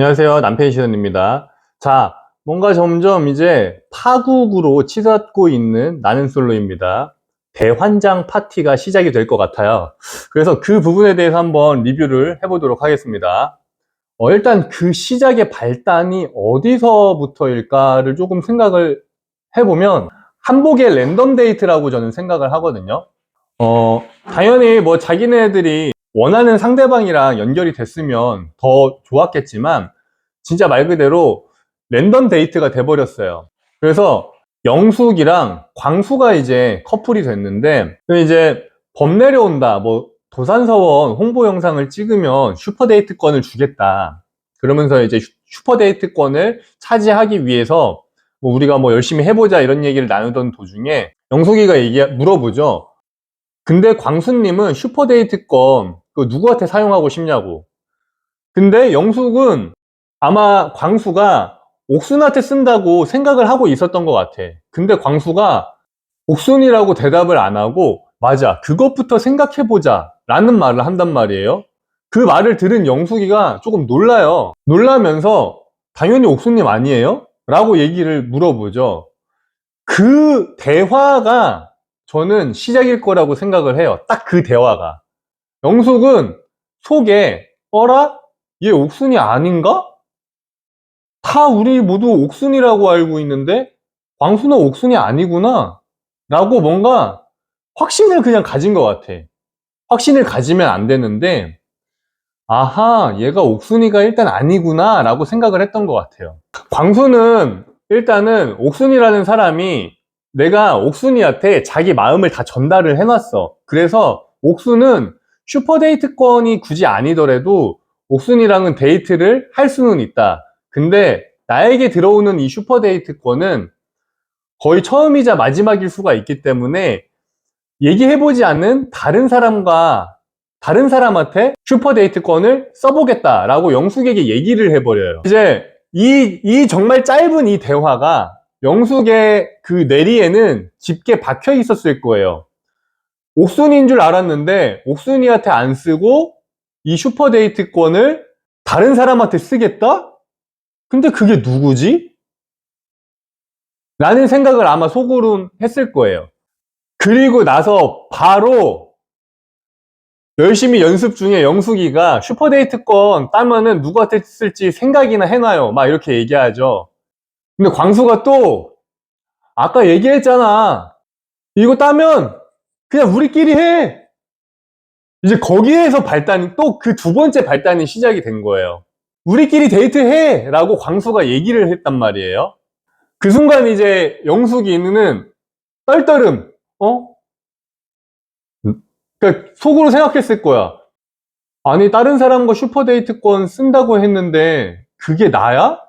안녕하세요. 남편이 시선입니다. 자, 뭔가 점점 이제 파국으로 치닫고 있는 나는 솔로입니다. 대환장 파티가 시작이 될 것 같아요. 그래서 그 부분에 대해서 한번 리뷰를 해보도록 하겠습니다. 어, 일단 그 시작의 발단이 어디서부터일까를 조금 생각을 해보면 한복의 랜덤 데이트라고 저는 생각을 하거든요. 어, 당연히 뭐 자기네들이 원하는 상대방이랑 연결이 됐으면 더 좋았겠지만 진짜 말 그대로 랜덤 데이트가 돼버렸어요. 그래서 영숙이랑 광수가 이제 커플이 됐는데 그 이제 범 내려온다 뭐 도산서원 홍보 영상을 찍으면 슈퍼데이트권을 주겠다. 그러면서 이제 슈- 슈퍼데이트권을 차지하기 위해서 뭐 우리가 뭐 열심히 해보자 이런 얘기를 나누던 도중에 영숙이가 얘기 물어보죠. 근데 광수님은 슈퍼데이트권 그 누구한테 사용하고 싶냐고. 근데 영숙은 아마 광수가 옥순한테 쓴다고 생각을 하고 있었던 것 같아. 근데 광수가 옥순이라고 대답을 안 하고 맞아 그것부터 생각해보자 라는 말을 한단 말이에요. 그 말을 들은 영숙이가 조금 놀라요. 놀라면서 당연히 옥순님 아니에요? 라고 얘기를 물어보죠. 그 대화가 저는 시작일 거라고 생각을 해요. 딱 그 대화가. 영숙은 속에 어라? 얘 옥순이 아닌가? 다 우리 모두 옥순이라고 알고 있는데 광수는 옥순이 아니구나 라고 뭔가 확신을 그냥 가진 것 같아. 확신을 가지면 안 되는데 아하 얘가 옥순이가 일단 아니구나 라고 생각을 했던 것 같아요. 광수는 일단은 옥순이라는 사람이 내가 옥순이한테 자기 마음을 다 전달을 해놨어. 그래서 옥순은 슈퍼데이트권이 굳이 아니더라도 옥순이랑은 데이트를 할 수는 있다. 근데 나에게 들어오는 이 슈퍼데이트권은 거의 처음이자 마지막일 수가 있기 때문에 얘기해보지 않는 다른 사람과 다른 사람한테 슈퍼데이트권을 써보겠다라고 영숙에게 얘기를 해버려요. 이제 이, 이 정말 짧은 이 대화가 영숙의 그 뇌리에는 깊게 박혀 있었을 거예요. 옥순이인 줄 알았는데 옥순이한테 안 쓰고 이 슈퍼데이트권을 다른 사람한테 쓰겠다? 근데 그게 누구지? 라는 생각을 아마 속으로 했을 거예요. 그리고 나서 바로 열심히 연습 중에 영숙이가 슈퍼데이트권 따면은 누구한테 쓸지 생각이나 해놔요. 막 이렇게 얘기하죠. 근데 광수가 또 아까 얘기했잖아. 이거 따면 그냥 우리끼리 해. 이제 거기에서 발단이 또 그 두 번째 발단이 시작이 된 거예요. 우리끼리 데이트해! 라고 광수가 얘기를 했단 말이에요. 그 순간 이제 영숙이는 떨떠름, 어? 그러니까 속으로 생각했을 거야. 아니, 다른 사람과 슈퍼데이트권 쓴다고 했는데, 그게 나야?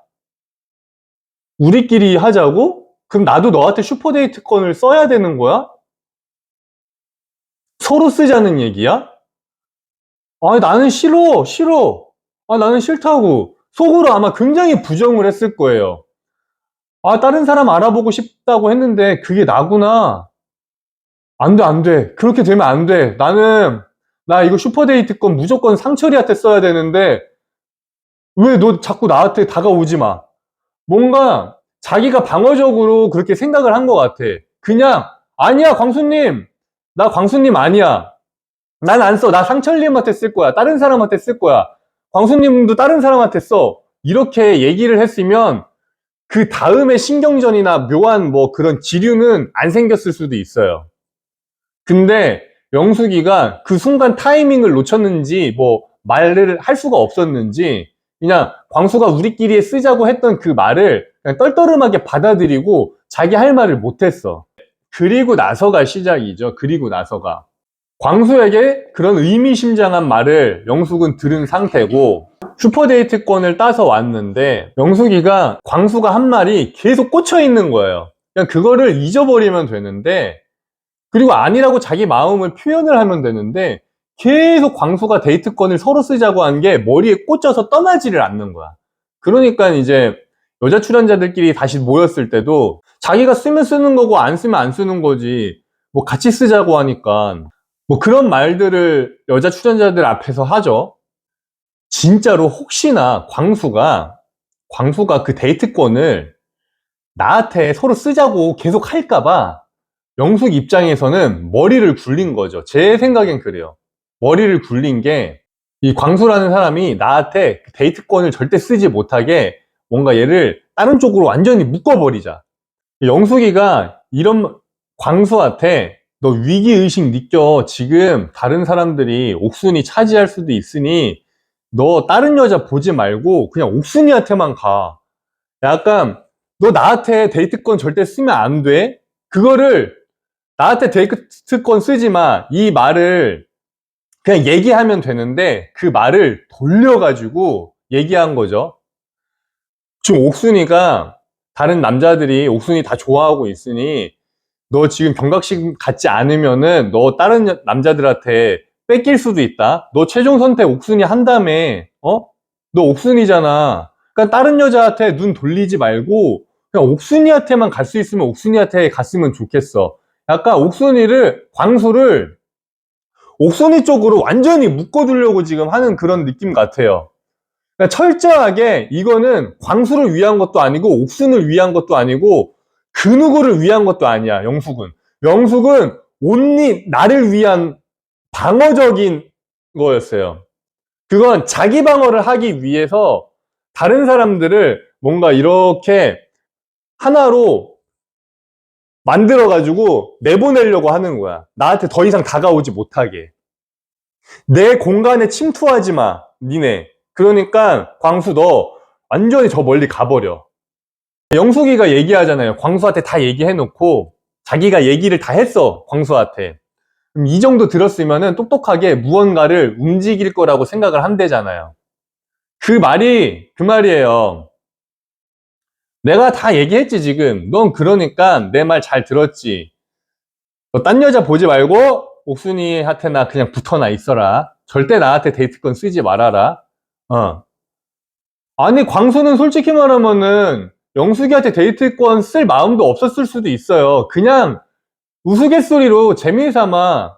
우리끼리 하자고? 그럼 나도 너한테 슈퍼데이트권을 써야 되는 거야? 서로 쓰자는 얘기야? 아니, 나는 싫어, 싫어. 아, 나는 싫다고. 속으로 아마 굉장히 부정을 했을 거예요. 아, 다른 사람 알아보고 싶다고 했는데, 그게 나구나. 안 돼, 안 돼. 그렇게 되면 안 돼. 나는, 나 이거 슈퍼데이트권 무조건 상철이한테 써야 되는데, 왜 너 자꾸 나한테 다가오지 마. 뭔가 자기가 방어적으로 그렇게 생각을 한 것 같아. 그냥, 아니야, 광수님. 나 광수님 아니야. 난 안 써. 나 상철님한테 쓸 거야. 다른 사람한테 쓸 거야. 광수님도 다른 사람한테 써. 이렇게 얘기를 했으면 그 다음에 신경전이나 묘한 뭐 그런 지류는 안 생겼을 수도 있어요. 근데 영숙이가 그 순간 타이밍을 놓쳤는지 뭐 말을 할 수가 없었는지 그냥 광수가 우리끼리 쓰자고 했던 그 말을 그냥 떨떠름하게 받아들이고 자기 할 말을 못했어. 그리고 나서가 시작이죠. 그리고 나서가. 광수에게 그런 의미심장한 말을 영숙은 들은 상태고 슈퍼데이트권을 따서 왔는데 영숙이가 광수가 한 말이 계속 꽂혀 있는 거예요. 그냥 그거를 잊어버리면 되는데 그리고 아니라고 자기 마음을 표현을 하면 되는데 계속 광수가 데이트권을 서로 쓰자고 한 게 머리에 꽂혀서 떠나지를 않는 거야. 그러니까 이제 여자 출연자들끼리 다시 모였을 때도 자기가 쓰면 쓰는 거고 안 쓰면 안 쓰는 거지 뭐 같이 쓰자고 하니까 뭐 그런 말들을 여자 출연자들 앞에서 하죠. 진짜로 혹시나 광수가 광수가 그 데이트권을 나한테 서로 쓰자고 계속 할까봐 영숙 입장에서는 머리를 굴린 거죠. 제 생각엔 그래요. 머리를 굴린 게 이 광수라는 사람이 나한테 그 데이트권을 절대 쓰지 못하게 뭔가 얘를 다른 쪽으로 완전히 묶어버리자. 영숙이가 이런 광수한테 너 위기의식 느껴. 지금 다른 사람들이 옥순이 차지할 수도 있으니 너 다른 여자 보지 말고 그냥 옥순이한테만 가. 약간 너 나한테 데이트권 절대 쓰면 안 돼. 그거를 나한테 데이트권 쓰지 마. 이 말을 그냥 얘기하면 되는데 그 말을 돌려가지고 얘기한 거죠. 지금 옥순이가 다른 남자들이 옥순이 다 좋아하고 있으니 너 지금 경각심 갖지 않으면은 너 다른 여- 남자들한테 뺏길 수도 있다. 너 최종 선택 옥순이 한 다음에 어? 너 옥순이잖아. 그러니까 다른 여자한테 눈 돌리지 말고 그냥 옥순이한테만 갈 수 있으면 옥순이한테 갔으면 좋겠어. 약간 옥순이를 광수를 옥순이 쪽으로 완전히 묶어두려고 지금 하는 그런 느낌 같아요. 그러니까 철저하게 이거는 광수를 위한 것도 아니고 옥순을 위한 것도 아니고 그 누구를 위한 것도 아니야. 영숙은. 영숙은 온리 나를 위한 방어적인 거였어요. 그건 자기 방어를 하기 위해서 다른 사람들을 뭔가 이렇게 하나로 만들어가지고 내보내려고 하는 거야. 나한테 더 이상 다가오지 못하게. 내 공간에 침투하지 마, 니네. 그러니까 광수 너 완전히 저 멀리 가버려. 영숙이가 얘기하잖아요. 광수한테 다 얘기해놓고 자기가 얘기를 다 했어. 광수한테. 이 정도 들었으면은 똑똑하게 무언가를 움직일 거라고 생각을 한대잖아요. 그 말이 그 말이에요. 내가 다 얘기했지 지금. 넌 그러니까 내 말 잘 들었지. 너 딴 여자 보지 말고 옥순이한테나 그냥 붙어나 있어라. 절대 나한테 데이트권 쓰지 말아라. 어. 아니 광수는 솔직히 말하면은 영숙이한테 데이트권 쓸 마음도 없었을 수도 있어요. 그냥 우스갯소리로 재미삼아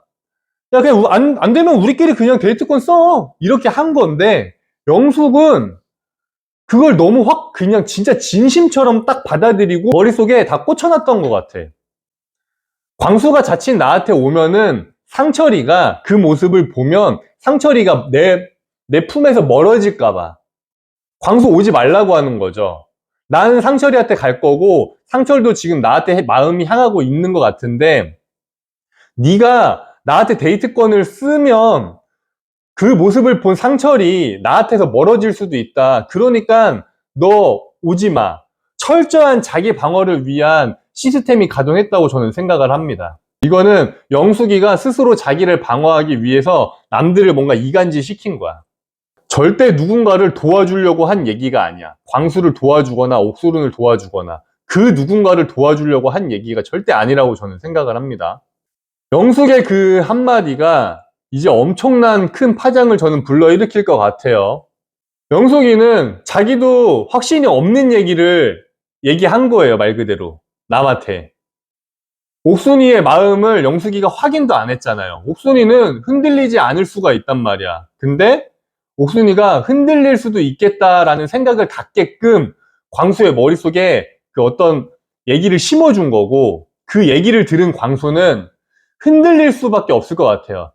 야 그냥 우- 안, 안 되면 우리끼리 그냥 데이트권 써 이렇게 한 건데 영숙은 그걸 너무 확 그냥 진짜 진심처럼 딱 받아들이고 머릿속에 다 꽂혀놨던 것 같아. 광수가 자칫 나한테 오면은 상철이가 그 모습을 보면 상철이가 내, 내 품에서 멀어질까봐 광수 오지 말라고 하는 거죠. 나는 상철이한테 갈 거고 상철도 지금 나한테 마음이 향하고 있는 것 같은데 네가 나한테 데이트권을 쓰면 그 모습을 본 상철이 나한테서 멀어질 수도 있다. 그러니까 너 오지 마. 철저한 자기 방어를 위한 시스템이 가동했다고 저는 생각을 합니다. 이거는 영숙이가 스스로 자기를 방어하기 위해서 남들을 뭔가 이간질 시킨 거야. 절대 누군가를 도와주려고 한 얘기가 아니야. 광수를 도와주거나 옥수run을 도와주거나 그 누군가를 도와주려고 한 얘기가 절대 아니라고 저는 생각을 합니다. 영숙의 그 한마디가 이제 엄청난 큰 파장을 저는 불러일으킬 것 같아요. 영숙이는 자기도 확신이 없는 얘기를 얘기한 거예요, 말 그대로. 남한테. 옥순이의 마음을 영숙이가 확인도 안 했잖아요. 옥순이는 흔들리지 않을 수가 있단 말이야. 근데 옥순이가 흔들릴 수도 있겠다라는 생각을 갖게끔 광수의 머릿속에 그 어떤 얘기를 심어준 거고 그 얘기를 들은 광수는 흔들릴 수밖에 없을 것 같아요.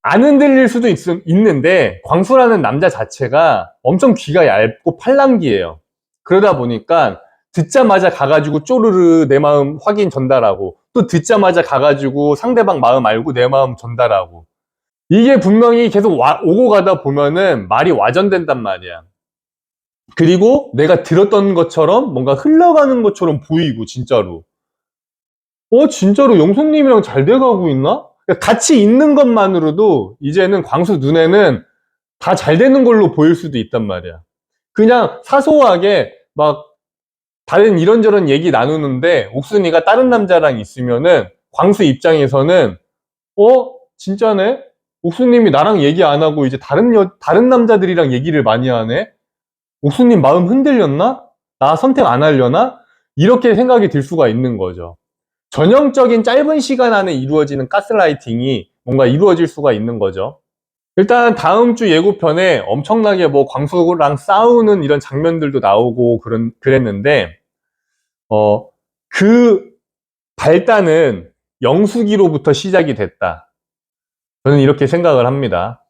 안 흔들릴 수도 있, 있는데 광수라는 남자 자체가 엄청 귀가 얇고 팔랑기예요. 그러다 보니까 듣자마자 가가지고 쪼르르 내 마음 확인 전달하고 또 듣자마자 가가지고 상대방 마음 알고 내 마음 전달하고 이게 분명히 계속 와- 오고 가다 보면은 말이 와전된단 말이야. 그리고 내가 들었던 것처럼 뭔가 흘러가는 것처럼 보이고 진짜로. 어 진짜로 영숙님이랑 잘 돼가고 있나? 그러니까 같이 있는 것만으로도 이제는 광수 눈에는 다 잘 되는 걸로 보일 수도 있단 말이야. 그냥 사소하게 막 다른 이런저런 얘기 나누는데 옥순이가 다른 남자랑 있으면은 광수 입장에서는 어 진짜네? 옥수님이 나랑 얘기 안 하고 이제 다른 여, 다른 남자들이랑 얘기를 많이 하네. 옥수님 마음 흔들렸나? 나 선택 안 하려나? 이렇게 생각이 들 수가 있는 거죠. 전형적인 짧은 시간 안에 이루어지는 가스라이팅이 뭔가 이루어질 수가 있는 거죠. 일단 다음 주 예고편에 엄청나게 뭐 광수랑 싸우는 이런 장면들도 나오고 그런 그랬는데 어 그 발단은 영숙이로부터 시작이 됐다. 저는 이렇게 생각을 합니다.